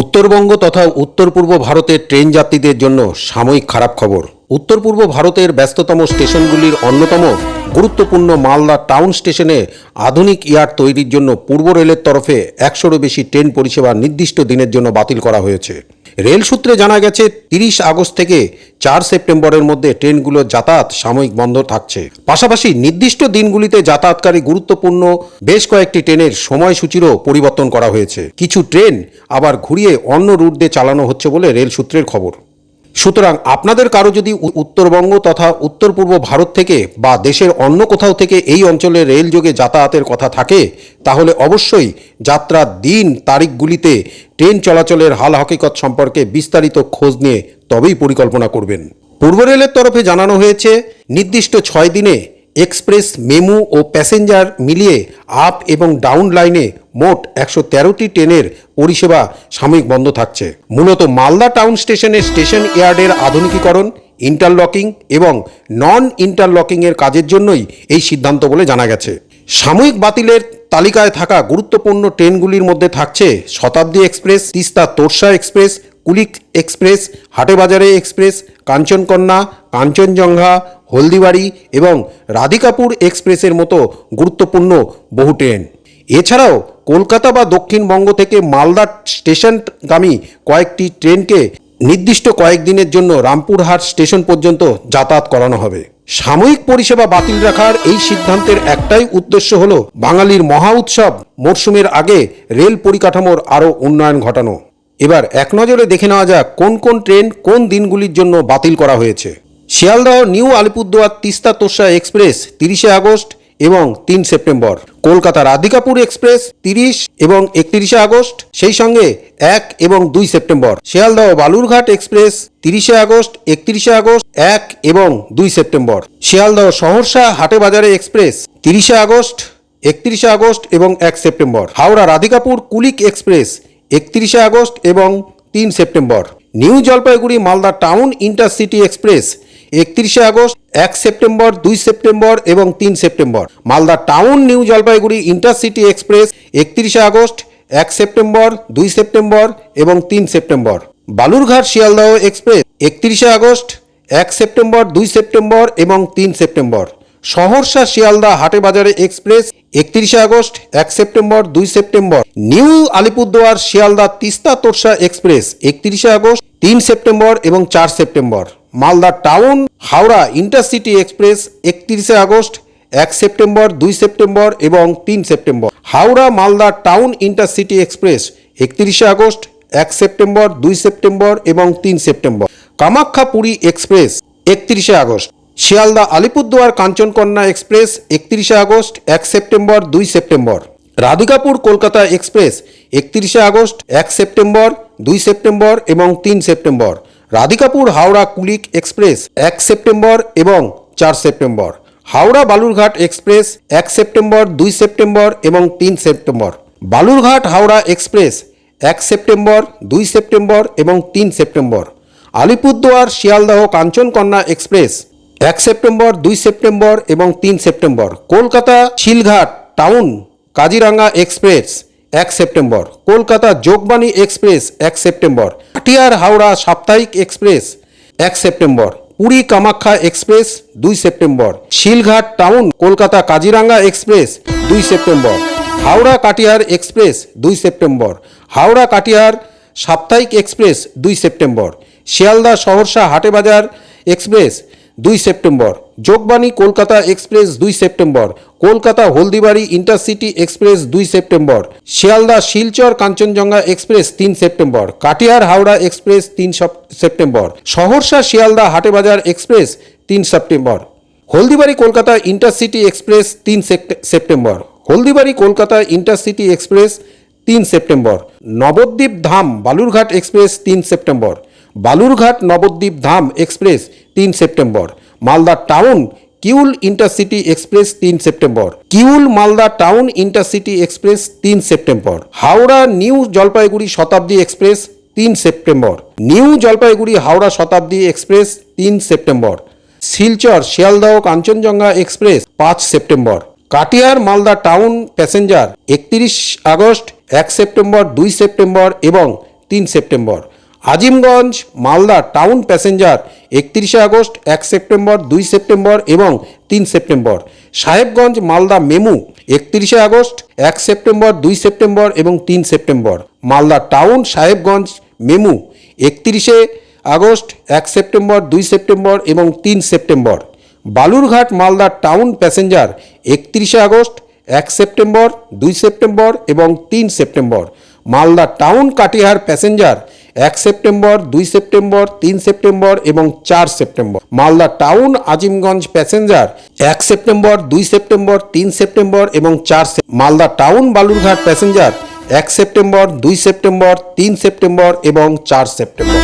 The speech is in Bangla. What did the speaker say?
উত্তরবঙ্গ তথা উত্তর পূর্ব ভারতের ট্রেন যাত্রীদের জন্য সাময়িক খারাপ খবর। উত্তর পূর্ব ভারতের ব্যস্ততম স্টেশনগুলির অন্যতম গুরুত্বপূর্ণ মালদা টাউন স্টেশনে আধুনিক ইয়ার তৈরির জন্য পূর্ব রেলের তরফে একশোরও বেশি ট্রেন পরিষেবা নির্দিষ্ট দিনের জন্য বাতিল করা হয়েছে। রেল সূত্রে জানা গেছে, তিরিশ আগস্ট থেকে চার সেপ্টেম্বরের মধ্যে ট্রেনগুলোর যাতায়াত সাময়িক বন্ধ থাকছে। পাশাপাশি নির্দিষ্ট দিনগুলিতে যাতায়াতকারী গুরুত্বপূর্ণ বেশ কয়েকটি ট্রেনের সময়সূচিরও পরিবর্তন করা হয়েছে। কিছু ট্রেন আবার ঘুরিয়ে অন্য রুট দিয়ে চালানো হচ্ছে বলে রেল সূত্রের খবর। সুতরাং আপনাদের কারও যদি উত্তরবঙ্গ তথা উত্তর পূর্ব ভারত থেকে বা দেশের অন্য কোথাও থেকে এই অঞ্চলে রেলযোগে যাতায়াতের কথা থাকে, তাহলে অবশ্যই যাত্রার দিন তারিখগুলিতে ট্রেন চলাচলের হাল হকিকত সম্পর্কে বিস্তারিত খোঁজ নিয়ে তবেই পরিকল্পনা করবেন। পূর্ব রেলের তরফে জানানো হয়েছে, নির্দিষ্ট ছয় দিনে এক্সপ্রেস, মেমু ও প্যাসেঞ্জার মিলিয়ে আপ এবং ডাউন লাইনে মোট একশো তেরোটি ট্রেনের পরিষেবা সাময়িক বন্ধ থাকছে। মূলত মালদা টাউন স্টেশনের স্টেশন ইয়ার্ডের আধুনিকীকরণ, ইন্টারলকিং এবং নন ইন্টারলকিংয়ের কাজের জন্যই এই সিদ্ধান্ত বলে জানা গেছে। সাময়িক বাতিলের তালিকায় থাকা গুরুত্বপূর্ণ ট্রেনগুলির মধ্যে থাকছে Shatabdi express, Teesta Torsa express, Kulik express, Hatebazare express, Kanchankanya, Kanchenjunga Haldibari এবং রাধিকাপুর এক্সপ্রেসের মতো গুরুত্বপূর্ণ বহু ট্রেন। এছাড়াও কলকাতা বা দক্ষিণবঙ্গ থেকে মালদা স্টেশনগামী কয়েকটি ট্রেনকে নির্দিষ্ট কয়েকদিনের জন্য রামপুরহাট স্টেশন পর্যন্ত যাতায়াত করানো হবে। সাময়িক পরিষেবা বাতিল রাখার এই সিদ্ধান্তের একটাই উদ্দেশ্য হল বাঙালির মহা উৎসব। মরশুমের আগে রেল পরিকাঠামোর আরও উন্নয়ন ঘটানো। এবার এক নজরে দেখে নেওয়া যাক কোন কোন ট্রেন কোন দিনগুলির জন্য বাতিল করা হয়েছে। শিয়ালদহ, নিউ আলিপুরদুয়ার, তিস্তা তোষা এক্সপ্রেস তিরিশে আগস্ট এবং তিন সেপ্টেম্বর। কলকাতা রাধিকাপুর এক্সপ্রেস তিরিশ এবং একত্রিশে আগস্ট, সেই সঙ্গে এক এবং দুই সেপ্টেম্বর। শিয়ালদহ, বালুরঘাট এক্সপ্রেস তিরিশে আগস্ট, একত্রিশে আগস্ট, এক এবং দুই সেপ্টেম্বর। শিয়ালদহ, সহরসা হাটেবাজারে এক্সপ্রেস তিরিশে আগস্ট, একত্রিশে আগস্ট এবং এক সেপ্টেম্বর। হাওড়া রাধিকাপুর কুলিক এক্সপ্রেস একত্রিশে আগস্ট এবং তিন September. New Jalpaiguri, Malda town intercity express একত্রিশে আগস্ট, এক সেপ্টেম্বর, দুই সেপ্টেম্বর এবং তিন September. Malda town, new Jalpaiguri intercity express, একত্রিশে আগস্ট, এক সেপ্টেম্বর, দুই সেপ্টেম্বর এবং তিন সেপ্টেম্বর। বালুরঘাট শিয়ালদহ এক্সপ্রেস, একত্রিশে আগস্ট, এক সেপ্টেম্বর, দুই সেপ্টেম্বর এবং তিন সেপ্টেম্বর। সহরসা শিয়ালদা হাটেবাজারে এক্সপ্রেস, একত্রিশে আগস্ট, এক সেপ্টেম্বর, দুই September. New Alipurduar Sealdah Teesta Torsa express, একত্রিশে আগস্ট, তিন সেপ্টেম্বর এবং চার September. Malda town, Howrah intercity express একত্রিশে আগস্ট, এক সেপ্টেম্বর, দুই সেপ্টেম্বর এবং তিন September. Howrah Malda town intercity express একত্রিশে আগস্ট, এক সেপ্টেম্বর, দুই সেপ্টেম্বর এবং তিন সেপ্টেম্বর। কামাখ্যা পুরী এক্সপ্রেস একত্রিশে আগস্ট। শিয়ালদা আলিপুরদুয়ার কাঞ্চনকন্যা এক্সপ্রেস একত্রিশে আগস্ট, এক সেপ্টেম্বর, দুই সেপ্টেম্বর। রাধিকাপুর কলকাতা এক্সপ্রেস একত্রিশে আগস্ট, এক সেপ্টেম্বর, দুই সেপ্টেম্বর এবং তিন সেপ্টেম্বর। রাধিকাপুর হাওড়া কুলিক এক্সপ্রেস এক সেপ্টেম্বর এবং চার সেপ্টেম্বর। হাওড়া বালুরঘাট এক্সপ্রেস এক সেপ্টেম্বর, দুই সেপ্টেম্বর এবং তিন সেপ্টেম্বর। বালুরঘাট হাওড়া এক্সপ্রেস এক সেপ্টেম্বর, দুই সেপ্টেম্বর এবং তিন সেপ্টেম্বর। আলিপুরদুয়ার, শিয়ালদহ, কাঞ্চনকন্যা এক্সপ্রেস এক সেপ্টেম্বর, দুই সেপ্টেম্বর এবং তিন September. Kolkata Silghat town, Kaziranga express এক সেপ্টেম্বর। কলকাতা যোগবাণী এক্সপ্রেস, এক সেপ্টেম্বর। কাটিয়ার হাওড়া সাপ্তাহিক এক্সপ্রেস, এক সেপ্টেম্বর। পুরী কামাখ্যা এক্সপ্রেস, দুই September. Silghat town, Kolkata Kaziranga express, দুই সেপ্টেম্বর। হাওড়া কাটিহার এক্সপ্রেস, দুই সেপ্টেম্বর। হাওড়া কাটিহার সাপ্তাহিক এক্সপ্রেস, দুই সেপ্টেম্বর। শিয়ালদা সহরসা হাটেবাজার এক্সপ্রেস, দুই সেপ্টেম্বর। যোগবাণী কলকাতা এক্সপ্রেস দুই September, Kolkata Haldibari intercity express দুই সেপ্টেম্বর, শিয়ালদা শিলচর কাঞ্চনজঙ্ঘা এক্সপ্রেস তিন সেপ্টেম্বর, কাটিহার হাওড়া এক্সপ্রেস তিন সেপ্টেম্বর, সহরসা শিয়ালদা হাটেবাজার এক্সপ্রেস তিন September. Haldibari Kolkata intercity express তিন সেপ্টে- September. Haldibari Kolkata intercity express তিন সেপ্টেম্বর। নবদ্বীপ ধাম বালুরঘাট এক্সপ্রেস তিন সেপ্টেম্বর। বালুরঘাট নবদ্বীপ ধাম এক্সপ্রেস তিন September. Malda town Kiul intercity express তিন September. Kiul Malda town intercity express তিন September. Howrah new Jalpaiguri Shatabdi express তিন September. New Jalpaiguri Howrah Shatabdi express তিন সেপ্টেম্বর। শিলচর শিয়ালদহ কাঞ্চনজঙ্ঘা এক্সপ্রেস পাঁচ September. Katihar Malda town passenger একত্রিশ আগস্ট এক সেপ্টেম্বর, দুই সেপ্টেম্বর এবং তিন September. Azimganj, Malda town passenger একত্রিশে আগস্ট, এক সেপ্টেম্বর, দুই সেপ্টেম্বর এবং তিন সেপ্টেম্বর। সাহেবগঞ্জ, মালদা মেমু, একত্রিশে আগস্ট, এক সেপ্টেম্বর, দুই সেপ্টেম্বর এবং তিন September. Malda town, Sahebganj, MEMU, একত্রিশে আগস্ট, এক সেপ্টেম্বর, দুই সেপ্টেম্বর এবং তিন September. Balurghat, Malda town passenger, একত্রিশে আগস্ট, এক সেপ্টেম্বর, দুই সেপ্টেম্বর এবং তিন September. Malda town Katihar passenger এক সেপ্টেম্বর, দুই সেপ্টেম্বর, তিন সেপ্টেম্বর এবং চার September. Malda town, Azimganj passenger, এক সেপ্টেম্বর, দুই সেপ্টেম্বর, তিন সেপ্টেম্বর এবং চার মালদা টাউন, বালুরঘাট প্যাসেঞ্জার, এক সেপ্টেম্বর, দুই সেপ্টেম্বর, তিন সেপ্টেম্বর এবং চার সেপ্টেম্বর।